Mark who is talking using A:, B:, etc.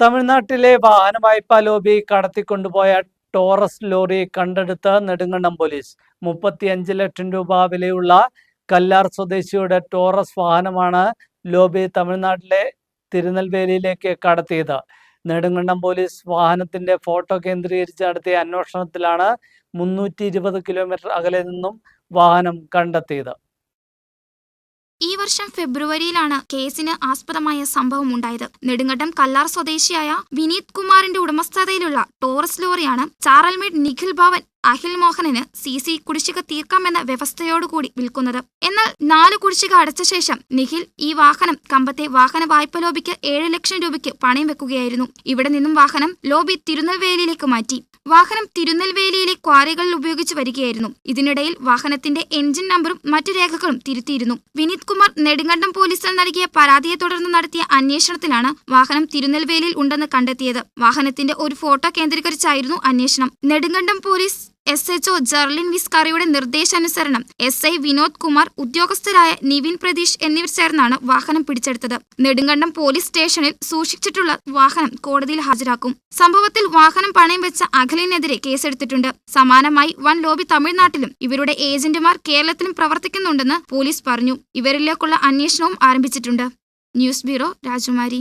A: തമിഴ്നാട്ടിലെ വാഹന വായ്പാ ലോബി കടത്തിക്കൊണ്ടുപോയ ടോറസ് ലോറി കണ്ടെടുത്ത് നെടുങ്കണ്ടം പോലീസ്. മുപ്പത്തിയഞ്ച് ലക്ഷം രൂപ വിലയുള്ള കല്ലാർ സ്വദേശിയുടെ ടോറസ് വാഹനമാണ് ലോബി തമിഴ്നാട്ടിലെ തിരുനെൽവേലിയിലേക്ക് കടത്തിയത്. നെടുങ്കണ്ടം പോലീസ് വാഹനത്തിന്റെ ഫോട്ടോ കേന്ദ്രീകരിച്ച് നടത്തിയ അന്വേഷണത്തിലാണ് മുന്നൂറ്റി ഇരുപത് കിലോമീറ്റർ അകലെ നിന്നും വാഹനം കണ്ടെത്തിയത്.
B: ഈ വർഷം ഫെബ്രുവരിയിലാണ് കേസിന് ആസ്പദമായ സംഭവം ഉണ്ടായത് നെടുങ്കണ്ടം കല്ലാർ സ്വദേശിയായ വിനീത് കുമാറിന്റെ ഉടമസ്ഥതയിലുള്ള ടോറസ് ലോറിയാണ് ചാറൽമേഡ് നിഖിൽ ഭവൻ അഖിൽ മോഹനന് സി സി കുടിശ്ശിക തീർക്കാമെന്ന വ്യവസ്ഥയോടുകൂടി വിൽക്കുന്നത്. എന്നാൽ നാല് കുടിശ്ശിക അടച്ച ശേഷം നിഖിൽ ഈ വാഹനം കമ്പത്തെ വാഹന വായ്പ ലോബിക്ക് ഏഴ് ലക്ഷം രൂപയ്ക്ക് പണയം വെക്കുകയായിരുന്നു. ഇവിടെ നിന്നും വാഹനം ലോബി തിരുനെൽവേലിയിലേക്ക് മാറ്റി. വാഹനം തിരുനെൽവേലിയിലെ ക്വാറികളിൽ ഉപയോഗിച്ച് വരികയായിരുന്നു. ഇതിനിടയിൽ വാഹനത്തിന്റെ എഞ്ചിൻ നമ്പറും മറ്റു രേഖകളും തിരുത്തിയിരുന്നു. വിനീത് കുമാർ നെടുങ്കണ്ടം പോലീസിൽ നൽകിയ പരാതിയെ തുടർന്ന് നടത്തിയ അന്വേഷണത്തിലാണ് വാഹനം തിരുനെൽവേലിയിൽ ഉണ്ടെന്ന് കണ്ടെത്തിയത്. വാഹനത്തിന്റെ ഒരു ഫോട്ടോ കേന്ദ്രീകരിച്ചായിരുന്നു അന്വേഷണം. Nedumkandam police S HO Jerlin വിസ്കാറിയുടെ നിർദ്ദേശാനുസരണം എസ് ഐ വിനോദ് കുമാർ ഉദ്യോഗസ്ഥരായ നിവിൻ പ്രതീഷ് എന്നിവർ ചേർന്നാണ് വാഹനം പിടിച്ചെടുത്തത്. നെടുങ്കണ്ടം പോലീസ് സ്റ്റേഷനിൽ സൂക്ഷിച്ചിട്ടുള്ള വാഹനം കോടതിയിൽ ഹാജരാക്കും. സംഭവത്തിൽ വാഹനം പണയം വെച്ച അഖിലിനെതിരെ കേസെടുത്തിട്ടുണ്ട്. സമാനമായി വൻ ലോബി തമിഴ്നാട്ടിലും ഇവരുടെ ഏജന്റുമാർ കേരളത്തിലും പ്രവർത്തിക്കുന്നുണ്ടെന്ന് പോലീസ് പറഞ്ഞു. ഇവരിലേക്കുള്ള അന്വേഷണവും ആരംഭിച്ചിട്ടുണ്ട്. ന്യൂസ് ബ്യൂറോ രാജകുമാരി.